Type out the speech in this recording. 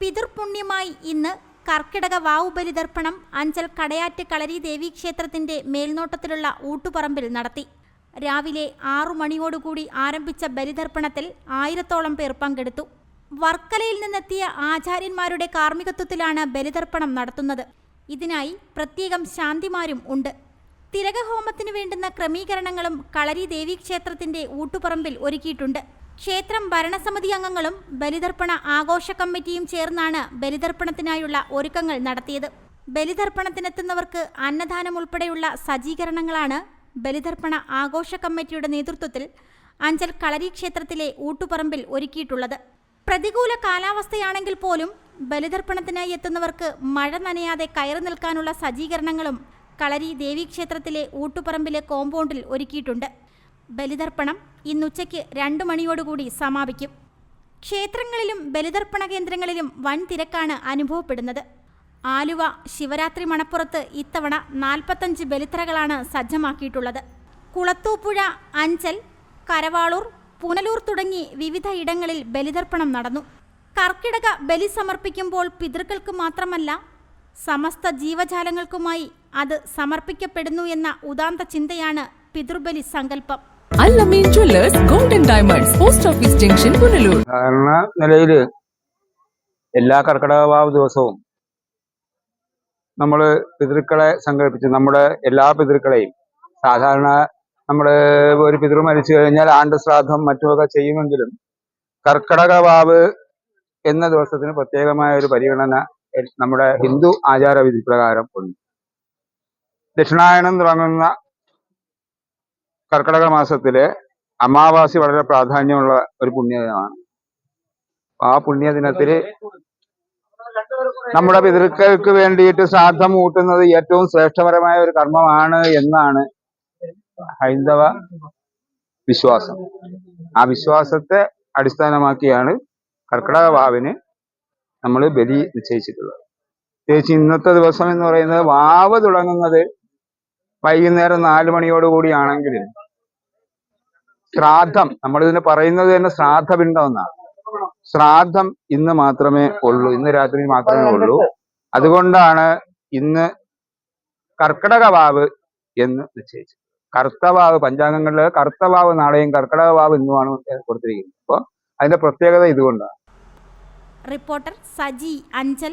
പിതൃപുണ്യമായി ഇന്ന് കർക്കിടക വാവു ബലിതർപ്പണം അഞ്ചൽ കടയാറ്റ് കളരി ദേവീക്ഷേത്രത്തിന്റെ മേൽനോട്ടത്തിലുള്ള ഊട്ടുപറമ്പിൽ നടത്തി. രാവിലെ ആറു മണിയോടുകൂടി ആരംഭിച്ച ബലിതർപ്പണത്തിൽ ആയിരത്തോളം പേർ പങ്കെടുത്തു. വർക്കലയിൽ നിന്നെത്തിയ ആചാര്യന്മാരുടെ കാർമ്മികത്വത്തിലാണ് ബലിതർപ്പണം നടത്തുന്നത്. ഇതിനായി പ്രത്യേകം ശാന്തിമാരും ഉണ്ട്. തിരകഹോമത്തിന് വേണ്ടുന്ന ക്രമീകരണങ്ങളും കളരി ദേവീക്ഷേത്രത്തിന്റെ ഊട്ടുപറമ്പിൽ ഒരുക്കിയിട്ടുണ്ട്. ക്ഷേത്രം ഭരണസമിതി അംഗങ്ങളും ബലിതർപ്പണ ആഘോഷ കമ്മിറ്റിയും ചേർന്നാണ് ബലിതർപ്പണത്തിനായുള്ള ഒരുക്കങ്ങൾ നടത്തിയത്. ബലിതർപ്പണത്തിനെത്തുന്നവർക്ക് അന്നദാനം ഉൾപ്പെടെയുള്ള സജ്ജീകരണങ്ങളാണ് ബലിതർപ്പണ ആഘോഷ കമ്മിറ്റിയുടെ നേതൃത്വത്തിൽ അഞ്ചൽ കളരി ക്ഷേത്രത്തിലെ ഊട്ടുപറമ്പിൽ ഒരുക്കിയിട്ടുള്ളത്. പ്രതികൂല കാലാവസ്ഥയാണെങ്കിൽ പോലും ബലിതർപ്പണത്തിനായി എത്തുന്നവർക്ക് മഴ നനയാതെ കയറി നിൽക്കാനുള്ള സജ്ജീകരണങ്ങളും കളരി ദേവീക്ഷേത്രത്തിലെ ഊട്ടുപറമ്പിലെ കോമ്പൗണ്ടിൽ ഒരുക്കിയിട്ടുണ്ട്. ബലിതർപ്പണം ഇന്നുച്ചയ്ക്ക് രണ്ടു മണിയോടുകൂടി സമാപിക്കും. ക്ഷേത്രങ്ങളിലും ബലിതർപ്പണ കേന്ദ്രങ്ങളിലും വൻ തിരക്കാണ് അനുഭവപ്പെടുന്നത്. ആലുവ ശിവരാത്രി മണപ്പുറത്ത് ഇത്തവണ നാൽപ്പത്തഞ്ച് ബലിത്തറകളാണ് സജ്ജമാക്കിയിട്ടുള്ളത്. കുളത്തൂപ്പുഴ അഞ്ചൽ കരവാളൂർ പുനലൂർ തുടങ്ങി വിവിധ ഇടങ്ങളിൽ ബലിതർപ്പണം നടന്നു. കർക്കിടക ബലി സമർപ്പിക്കുമ്പോൾ പിതൃക്കൾക്ക് മാത്രമല്ല സമസ്ത ജീവജാലങ്ങൾക്കുമായി അത് സമർപ്പിക്കപ്പെടുന്നു എന്ന ഉദാന്ത ചിന്തയാണ് പിതൃബലി സങ്കല്പം. Al Ameen jewellers golden diamonds post office junction Punalur സാധാരണ നിലയിൽ എല്ലാ കർക്കിടക വാവ് ദിവസവും നമ്മൾ പിതൃക്കളെ സങ്കല്പിച്ച് നമ്മുടെ എല്ലാ പിതൃക്കളെയും സാധാരണ നമ്മൾ ഒരു പിതൃ മരിച്ചു കഴിഞ്ഞാൽ ആണ്ട് ശ്രാദ്ധം മറ്റുമൊക്കെ ചെയ്യുമെങ്കിലും കർക്കിടക വാവ് എന്ന ദിവസത്തിന് പ്രത്യേകമായ ഒരു പരിഗണന നമ്മുടെ ഹിന്ദു ആചാരവിധി പ്രകാരം ഉണ്ട്. ദക്ഷിണായനം തുടങ്ങുന്ന കർക്കിടക മാസത്തിലെ അമാവാസി വളരെ പ്രാധാന്യമുള്ള ഒരു പുണ്യദിനമാണ്. ആ പുണ്യദിനത്തിൽ നമ്മുടെ പിതൃക്കൾക്ക് വേണ്ടിയിട്ട് ശ്രാദ്ധം ഊട്ടുന്നത് ഏറ്റവും ശ്രേഷ്ഠപരമായ ഒരു കർമ്മമാണ് എന്നാണ് ഹൈന്ദവ വിശ്വാസം. ആ വിശ്വാസത്തെ അടിസ്ഥാനമാക്കിയാണ് കർക്കിടക വാവിന് നമ്മൾ ബലി നിശ്ചയിച്ചിട്ടുള്ളത്. പ്രത്യേകിച്ച് ഇന്നത്തെ ദിവസം എന്ന് പറയുന്നത് വാവ് തുടങ്ങുന്നത് വൈകുന്നേരം നാല് മണിയോടുകൂടിയാണെങ്കിൽ ശ്രാദ്ധം. നമ്മൾ ഇതിന് പറയുന്നത് തന്നെ ശ്രാദ്ധപിണ്ഡം എന്നാണ് ശ്രാദ്ധം ഇന്ന് മാത്രമേ ഉള്ളൂ. ഇന്ന് രാത്രി മാത്രമേ ഉള്ളൂ. അതുകൊണ്ടാണ് ഇന്ന് കർക്കിടക വാവ് എന്ന് നിശ്ചയിച്ചത്. കർത്തവാവ് പഞ്ചാംഗങ്ങളിലെ കർത്തവാവ് നാളെയും കർക്കിടക വാവ് ഇന്നുമാണ് കൊടുത്തിരിക്കുന്നത്. അപ്പോൾ അതിന്റെ പ്രത്യേകത ഇതുകൊണ്ടാണ്. റിപ്പോർട്ടർ സജി അഞ്ചൽ